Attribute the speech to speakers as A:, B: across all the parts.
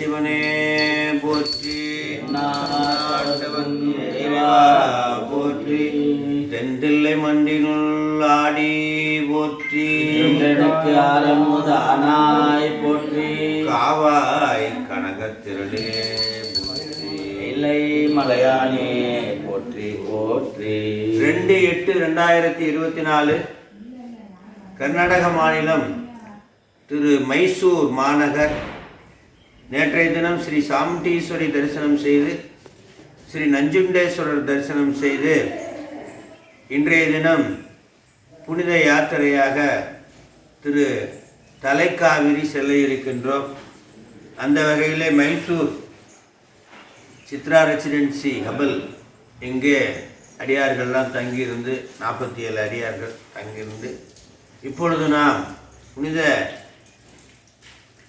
A: சிவனே போற்றி.
B: நாட்டவன்
A: போற்றி தென்தில்லை மண்டினுள் ஆடி போற்றி.
B: எனக்கு ஆரமுதானாய் போற்றி.
A: காவாய் கனகத்திரளே போற்றி.
B: இல்லை மலையானே போற்றி போற்றி.
A: ரெண்டு எட்டு ரெண்டாயிரத்தி இருபத்தி நாலு கர்நாடக மாநிலம் திரு மைசூர் மாநகர் நேற்றைய தினம் ஸ்ரீ சாமுண்டீஸ்வரி தரிசனம் செய்து ஸ்ரீ நஞ்சுண்டேஸ்வரர் தரிசனம் செய்து இன்றைய தினம் புனித யாத்திரையாக திரு தலைக்காவிரி செல்ல இருக்கின்றோம் அந்த வகையிலே மைசூர் சித்ரா ரெசிடென்சி ஹபல் இங்கே அடியார்கள்லாம் தங்கியிருந்து நாற்பத்தி ஏழு அடியார்கள் தங்கியிருந்து இப்பொழுது நாம் புனித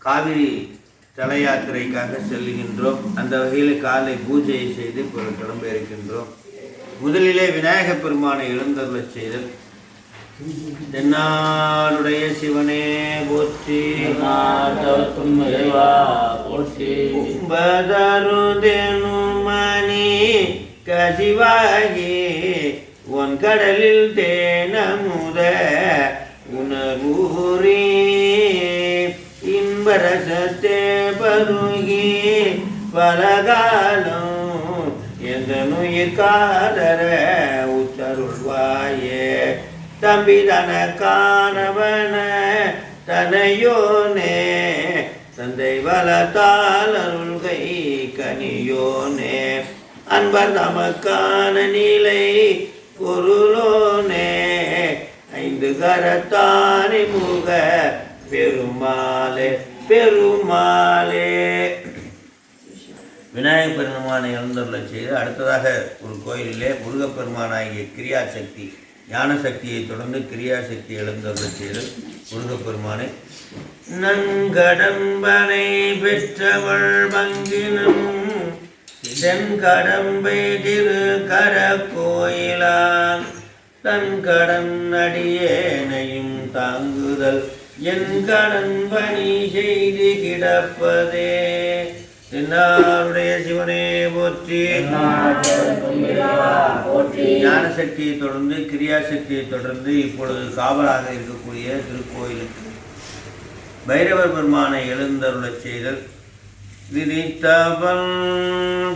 A: காவிரி தல யாத்திரைக்காக செல்லுகின்றோம். அந்த வகையில் காலை பூஜையை செய்து கிளம்ப இருக்கின்றோம் முதலிலே விநாயகப் பெருமானை எழுந்தருளச் செய்தல். தென்னாடுடைய சிவனே போற்றி. மணி கசிவாகி உன் கடலில் தேனமுத உணர்வூரே. இன்பரசத்தே பருகி பலகாலம் எந்த நுயிர் காதர உத்தருள்வாயே தம்பி தன காணவன தனையோனே தந்தை வளத்தால் அருள்கை கனியோனே. அன்பர் நமக்கான நிலை பொருளோனே ஐந்து கரத்தானி முக பெருமாளே. பெருமாளே. விநாயகப் பெருமானை எழுந்தருள செய்து அடுத்ததாக ஒரு கோயிலிலே முருகப்பெருமானாகிய கிரியா சக்தி ஞான சக்தியை தொடர்ந்து கிரியா சக்தி எழுந்தருள செய்து முருகப்பெருமானை நன்கடம்பனை பெற்றவள் பங்கினும் செங்கடம்பை திரு கர கோயிலான் தன் கடன் அடியேனையும் தாங்குதல். என் கடன் செய்து கிடப்பதே. என்னாருடைய சிவனே போற்றி. ஞான சக்தியை தொடர்ந்து கிரியா சக்தியை தொடர்ந்து இப்பொழுது காவலாக இருக்கக்கூடிய திருக்கோயிலுக்கு பைரவர் பெருமானை எழுந்தருளச் செய்தல். விரித்தவன்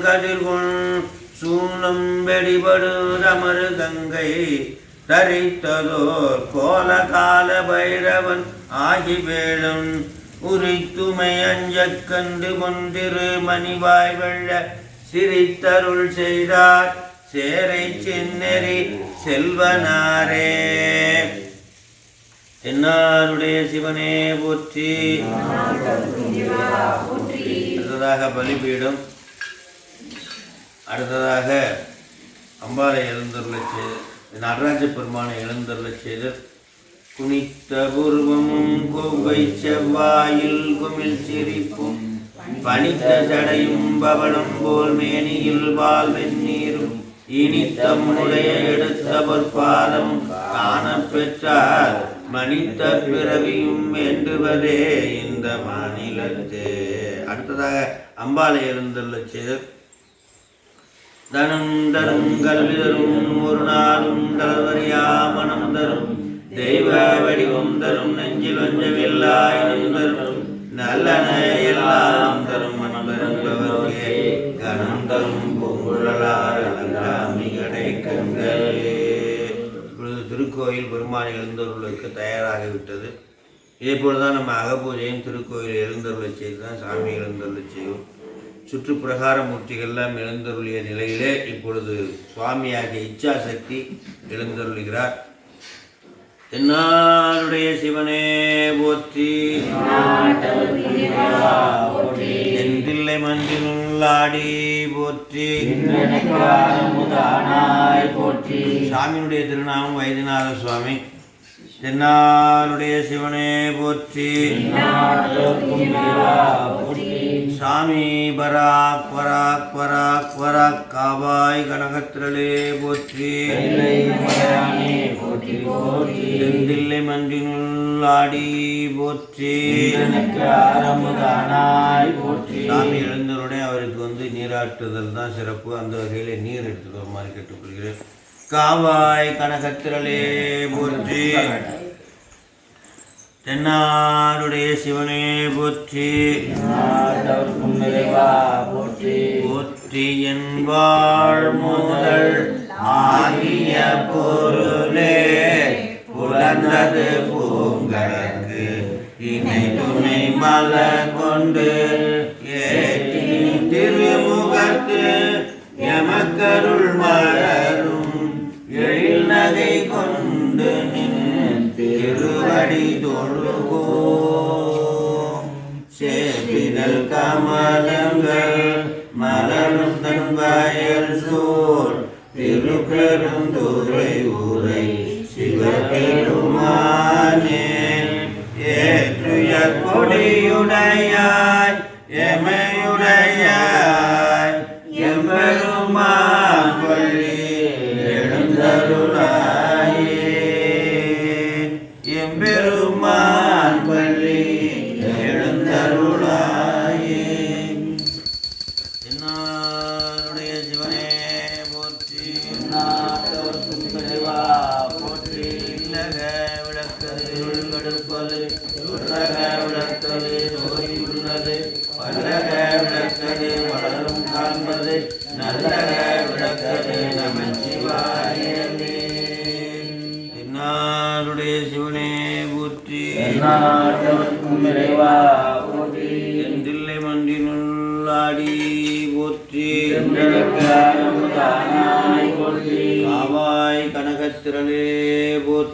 A: கதிர்கொள் சூனம் வெடிபடு தமறு கங்கை தரித்ததோர் கோல கால பைரவன் ஆகி வேளும் உரித்துமை அஞ்சக் கண்டு கொண்டிரு மணிவாய் வெள்ள சிரித்தருள் செய்தார். சேரை சென்னெறி செல்வனாரே. தென்னாருடைய சிவனே போற்றி. அடுத்ததாக பலிபீடம். அடுத்ததாக அம்பாலை எழுந்தருளை செய்து நடராஜ பெருமானை எழுந்தருளை செய்து குனித்த உருவமும் கொவ்வை செவ்வாயில் குமிழ் சிரிப்பும் பனித்த சடையும் பவனம் போல் மேனியில் பால் வெந்நீரும் இனித்த இனித்தம்முடைய எடுத்த பொற்பாதம் காணப்பெற்றார் மனித பிறவியும் வேண்டுவதே இந்த மாநிலத்தே. அடுத்ததாக அம்பாலை எழுந்துள்ள செய்து தனம் தரும் கல்வி தரும் ஒரு நாளும் தளவரியா மனம் தரும். தெய்வ வடிவம் தரும் நெஞ்சில் வஞ்சமில்லாயினும் தரும் நல்லன எல்லாம் தரும் மனம் கணம் தரும் பூங்குழலார் அலங்காமி கடை இப்பொழுது திருக்கோயில் பெருமாள் எழுந்தருளுக்கு தயாராகிவிட்டது. இதேபோல் தான் நம்ம அகபூஜையும் திருக்கோயில் எழுந்தருளை செய்து தான் சாமி எழுந்தருளை செய்வோம். சுற்று பிரகார மூர்த்திகள்லாம் எழுந்தருளிய நிலையிலே இப்பொழுது சுவாமியாகிய இச்சாசக்தி எழுந்தருளுகிறார். தென்னாருடைய சிவனே போற்றி. எந்தில்லை மன்றினுள்ளாடி போற்றி
B: போற்றி.
A: சாமியினுடைய திருநாமம் வைத்தியநாத சுவாமி தென்னாருடைய சிவனே போற்றி
B: போற்றி.
A: சாமி பராக் பராக் பராக் பராக் காவாய் கனகத்திரளே போற்றி. செந்தில்லை மன்றினுள் ஆடி போற்றி.
B: எனக்கு ஆரமுதானாய் போற்றி.
A: சாமி எழுந்தவுடனே அவருக்கு வந்து நீராட்டுதல் தான் சிறப்பு. அந்த வகையிலே நீர் எடுத்துட்டு வருமாறு கேட்டுக்கொள்கிறேன். காவாய் கனகத்திரளே போற்றி. தென்னாருடைய சிவனே போற்றி.
B: நாட்டவர்க்கும் இறைவா போற்றி.
A: போற்றி என்பாள் முதல். ஆகிய பொருளே புலந்தது பூங்கடக்கு இணை துணை மலர் கொண்டு ஏற்றி திருமுகத்து எமக்கருள் மலரும். எழில் நகை கொண்டு தொழுகோம் தொழுகோ கமலங்கள் மலரும் தன் வயல் சோல் திருப்பெருந்துரை உரை சிவபெருமானே ஏற்றுய கொடியுடையா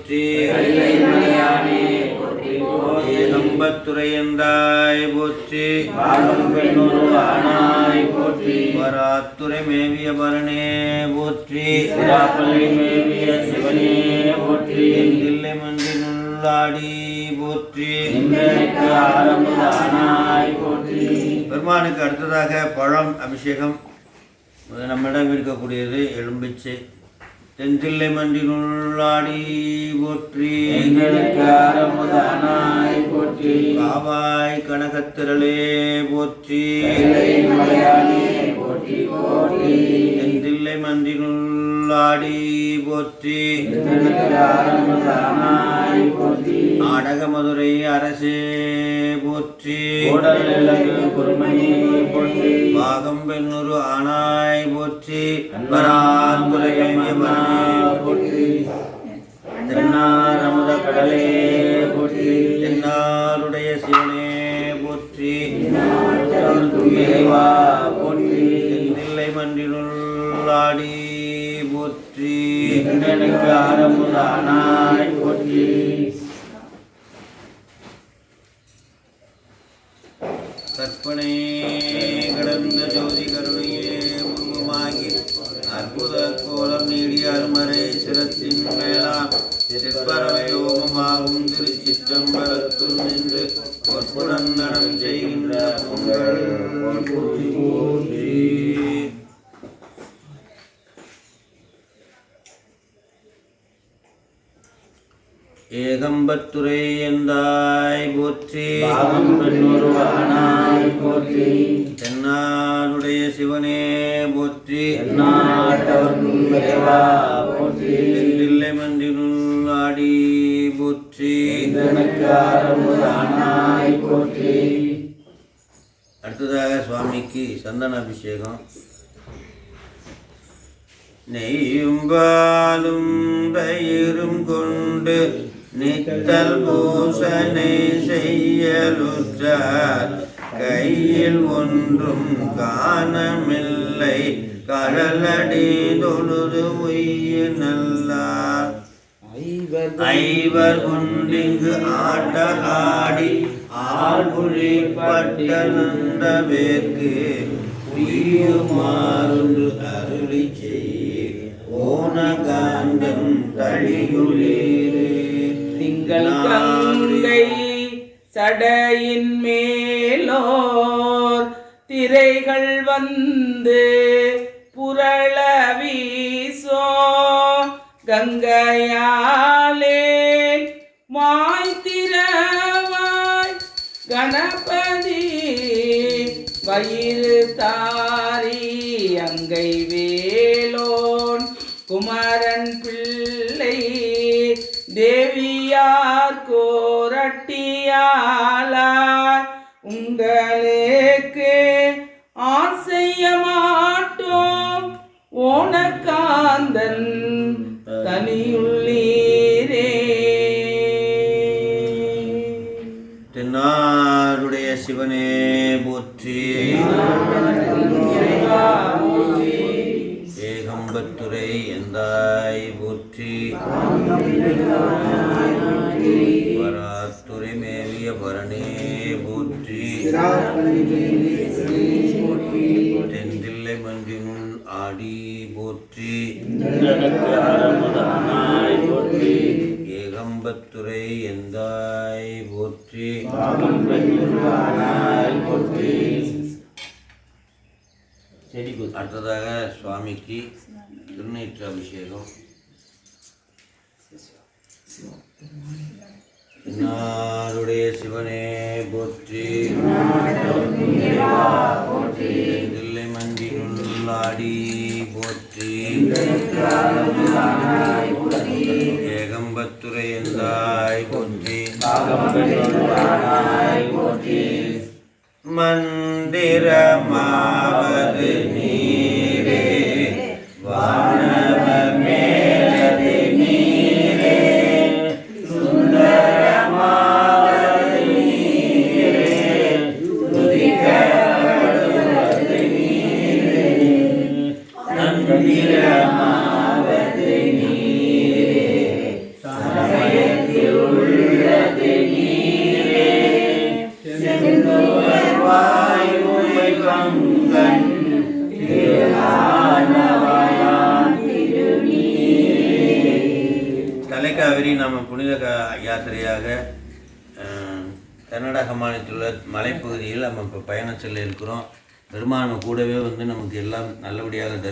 A: போற்றி.
B: கைலைமலையானே போற்றி
A: ஏகம்பத்துறையந்தாய் போற்றி. வராத்துறை மேவிய பரணே போற்றி.
B: மேவிய சிவனே போற்றி.
A: எந்தில்லை மண்டினுள்ளாடி போற்றி.
B: ஆரம்பதானாய் போற்றி.
A: பெருமானுக்கு அடுத்ததாக பழம் அபிஷேகம். நம்மிடம் இருக்கக்கூடியது எலும்பிச்சை. தென்தில்லை மன்றினுள்ளாடி போற்றி.
B: எங்களுக்கு ஆரம்பதானாய் போற்றி.
A: காவாய் கனகத்திரளே போற்றி
B: போற்றி. போற்றி
A: போற்றி. நாடக மதுரை அரசே போற்றி.
B: கோடல்
A: பாகம் பெண்ணூறு ஆனாய் போற்றி.
B: தென்னாரமுத கடலே போற்றி.
A: தென்னாருடைய சிவனே போற்றி.
B: எனக்கு ஆரம்பதானாய் போற்றி.
A: கற்பனை ஏகம்பத்துரை எந்தாய் போற்றி.
B: போற்றி.
A: தென்னாருடைய சிவனே போற்றி.
B: போற்றி.
A: மன்றினுள் ஆடி போற்றி.
B: போற்றி.
A: அடுத்ததாக சுவாமிக்கு சந்தன அபிஷேகம் நெய்யும் பாலும் பயிரும் கொண்டு நித்தல் பூசனை செய்யலுற்றார். கையில் ஒன்றும் காணமில்லை. கடலடி தொழுது உய்ய நல்லார். ஐவர் கொண்டிங்கு ஆட்ட ஆடி ஆள்புலி பட்டனந்த வேற்கு உயுமாறு அருளி செய்ய. ஓன ஓனகாந்தம் தழியுளே
C: எங்கள் கங்கை சடையின் மேலோர் திரைகள் வந்து புரள வீசோ. கங்கையாலே மாய்த்திரவாய் கணபதி வயிறு தாரி அங்கை வேலோன் குமரன் தேவியார் கோரட்டியாளார் உங்களுக்கு ஆசைய மாட்டோம். ஓனக்காந்தன் தனியுள்ளீரே
B: செடி குத்து
A: அடுத்ததாக சுவாமிக்கு திருநீற்று அபிஷேகம் என்னாருடைய சிவனே போற்றி. தில்லை மந்தி மஞ்சினுள்ளாடி போற்றி. ஏகம்பத்துரை எந்தாய் போற்றி. மந்திரமாவது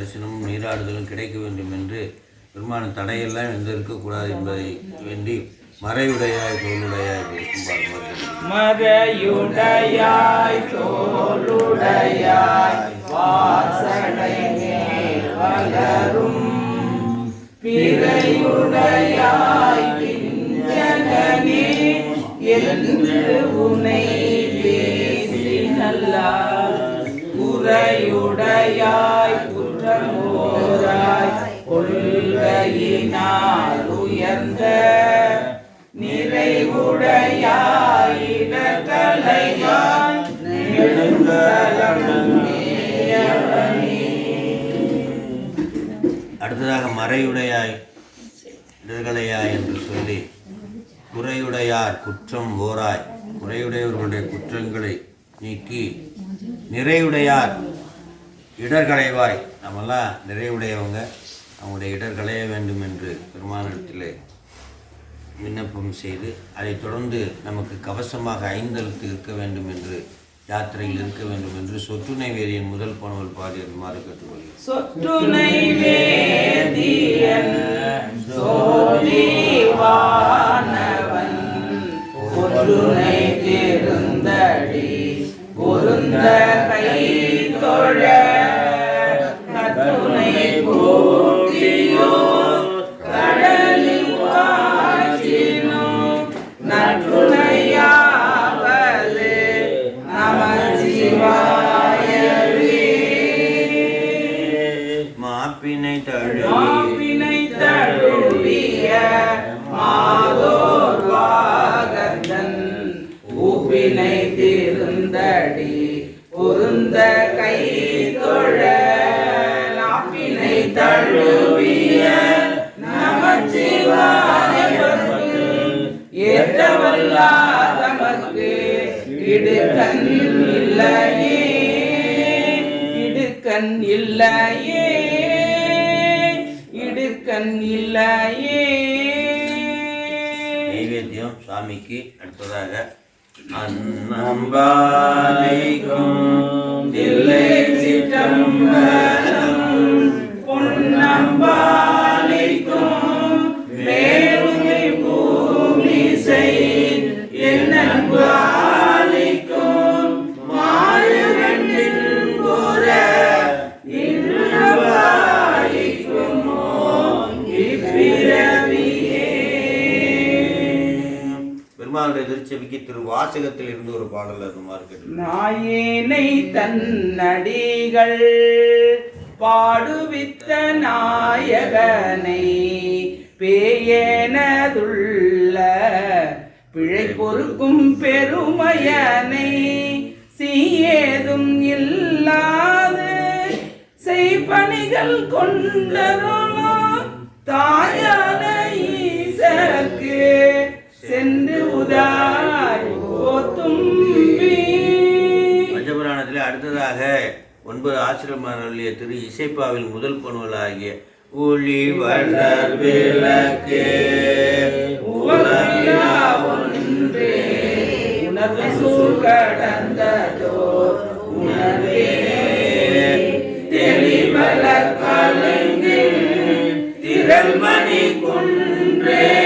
A: தரிசனமும் நீராடுதலும் கிடைக்க வேண்டும் என்று பெருமான தடையெல்லாம் எந்த இருக்கக்கூடாது என்பதை வேண்டி மறையுடையாய் தோளுடையாய் பேசும் பார்க்கலாம்
C: மறையுடையாய் தோளுடையாய் வளரும். பிறையுடையாய் என்று உனை பேசி உரையுடையாய் குறையுடையாய் கொள்கையினால் உயர்ந்த நிறைவுடையாய்
A: அடுத்ததாக மறையுடையாய் இடர்களையாய் என்று சொல்லி குறையுடையார் குற்றம் ஓராய் குறையுடையவர்களுடைய குற்றங்களை நீக்கி நிறையுடையார் இடர்களைவாய். நம்மெல்லாம் நிறைவுடையவங்க. அவங்களுடைய இடர் களைய வேண்டும் என்று பெருமானிடத்திலே விண்ணப்பம் செய்து அதைத் தொடர்ந்து நமக்கு கவசமாக ஐந்தெழுத்து இருக்க வேண்டும் என்று யாத்திரையில் இருக்க வேண்டும் என்று சொத்து வேதியின் முதல் பணவல் பாடியதுமாறு கேட்டுக்கொள்கிறேன்.
C: சொற்றுனை வேதியன் சோதிவானவன் பொருளை திருந்தடி பொருந்த கை தொழ இல்லையே இடுக்கண் இல்லையே இடுக்கண் இல்லையே
A: நைவேத்தியம் சுவாமிக்கு அடுத்ததாக அன்னம்பாலைக்கும் தில்லை சிற்றம்பலம் வாசகத்தில் இருந்து ஒரு பாடல் அது மாதிரி
C: நாயேனை தன்னடிகள் பாடுவித்த நாயகனை பேயேனதுள்ள பிழை பொறுக்கும் பெருமையனை சீயேதும் இல்லாது செய்பணிகள் கொண்டருளோ தாயான ஈசக்கு சென்று உதாய் போத்தும்பி
A: பஞ்சபுராணத்தில் அடுத்ததாக ஒன்பது ஆசிரமர்களுடைய திரு இசைப்பாவில் முதல் பணுவலாகிய ஒளி வளர் விளக்கு.
C: ஒன்றே. உணர்வு சூழ்கடந்ததோர் உணர்வே. திரள்மணி குன்றே.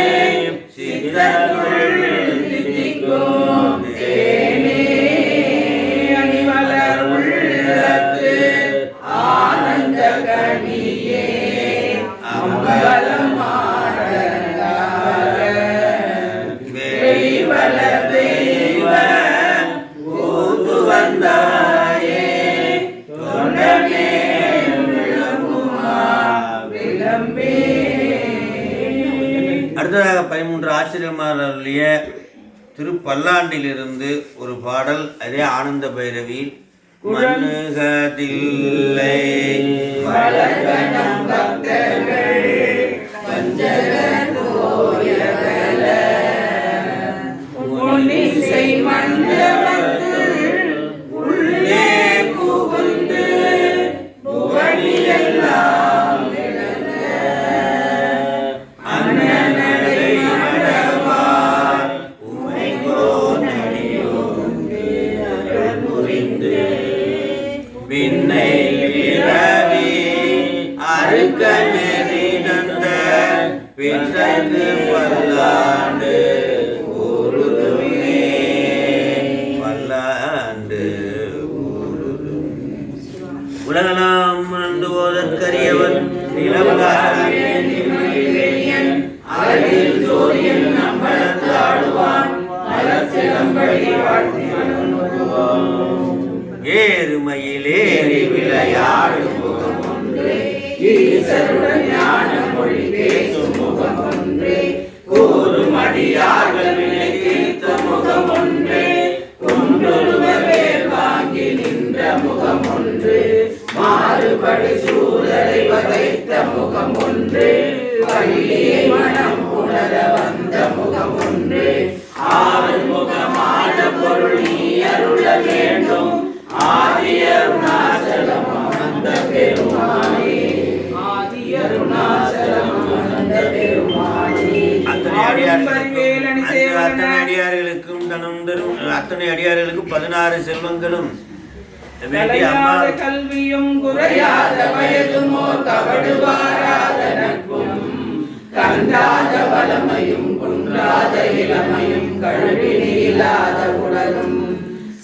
A: பதிமூன்று ஆசிரியமாருடைய திரு பல்லாண்டிலிருந்து ஒரு பாடல் அதே ஆனந்த பைரவி மண்ணுகதில்லை விண்ணை பிறவி அறுக்க நெறிடந்த பிறகு பல்லாண்டு
C: கண்டாத வளமையும் குன்றாத இளமையும் கழுவினி இல்லாத உடலும்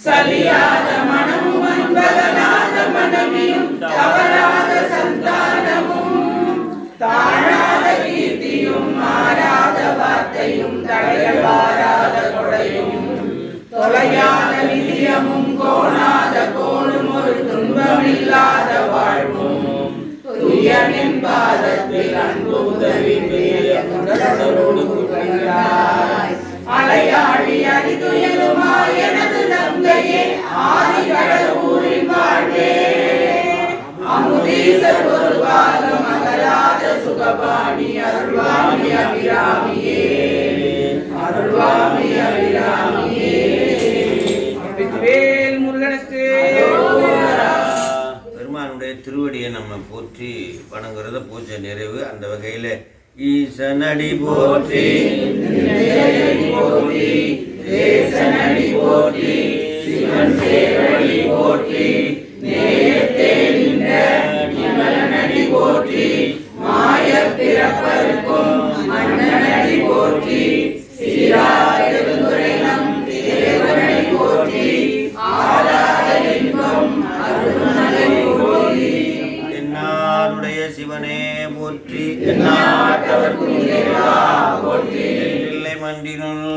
C: சலியாத மனமும் அன்பகலாத மனமியும் தவறாத சந்தானமும் தாழாத கீர்த்தியும் மாறாத வார்த்தையும் தடைகள் வாராத கொடையும் தொலையாத நிதியமும் கோணாத கோணும் ஒரு துன்பம் இல்லாத வாழ்வும் துயனின் பாதத்தில் அன்பு உதவி பெரிய குடலோடு அலையாழி எனது வாழ்வே அமுதீசர் ஒரு பாகம் அகலாத சுகபாணி அருள்வாமி அபிராமியே அருள்வாமி அபிராமியே வேல் முருகனுக்கு
A: பெருமானுடைய திருவடியை நம்ம போற்றி வணங்குறத பூஜை நிறைவு அந்த வகையில ஈசனடி போற்றி.
C: போற்றி. தேசனடி போற்றி. சிவன் சேவடி போற்றி. நேயத்தே நின்ற நிமலனடி போற்றி. மாய பிறப்பருக்கும் மன்னனடி போற்றி.
A: சீராய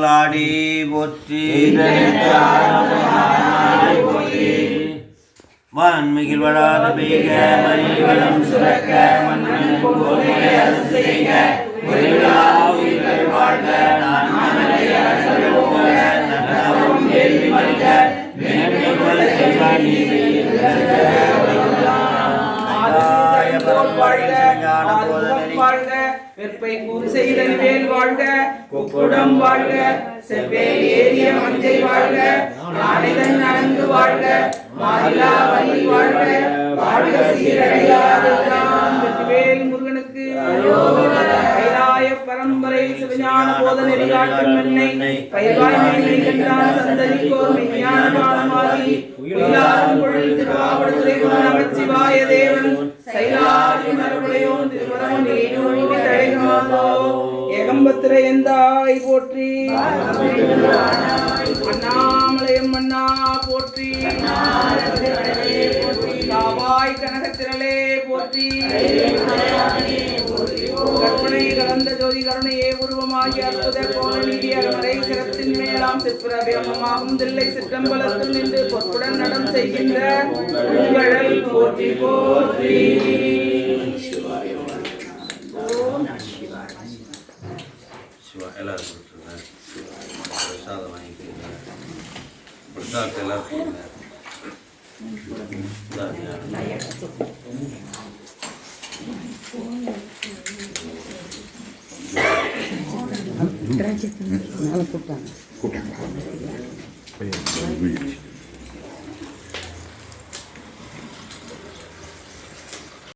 A: ஆடி போற்றி. வான்மிகில் வளாத பெய்க மணி வளம் சுரக்க மன்னன்
C: செப்பை கூறு செய்த வேல் வாழ்க குக்குடம் வாழ்க செவ்வேல் ஏறிய மஞ்சை வாழ்க நாளிதன் நலங்கு வாழ்க மாறிலா வலி வாழ்க வாழ்க சீரழியாதெல்லாம் வெற்றிவேல் முருகனுக்கு கைலாய பரம்பரை சிவஞான போத சந்ததிக்கோர் மெய்ஞான உயிலாரும் திருவாவடுதுறை நமச்சிவாய தேவன். சைலாதி எந்தாய் போற்றி. அண்ணாமலையம் மன்னா போற்றி. காவாய் கனகத்திரளே போற்றி. கற்பனை கலந்த ஜோதி கருணையே உருவமாகி அற்புத கோணநீதி அருமறை சிரத்தின் மேலாம் சிற்பிரபிரமமாகும் தில்லை சிற்றம்பலத்தில் நின்று பொற்புடன் நடம் செய்கின்ற உங்கழல் போற்றி போற்றி.
A: எல்லாரும் கொடுத்துருங்க. பிரசாதம் வாங்கிக்கிறீங்க. பிரசாதத்தை எல்லாரும் கொடுங்க.
D: கூப்பிட்டாங்க.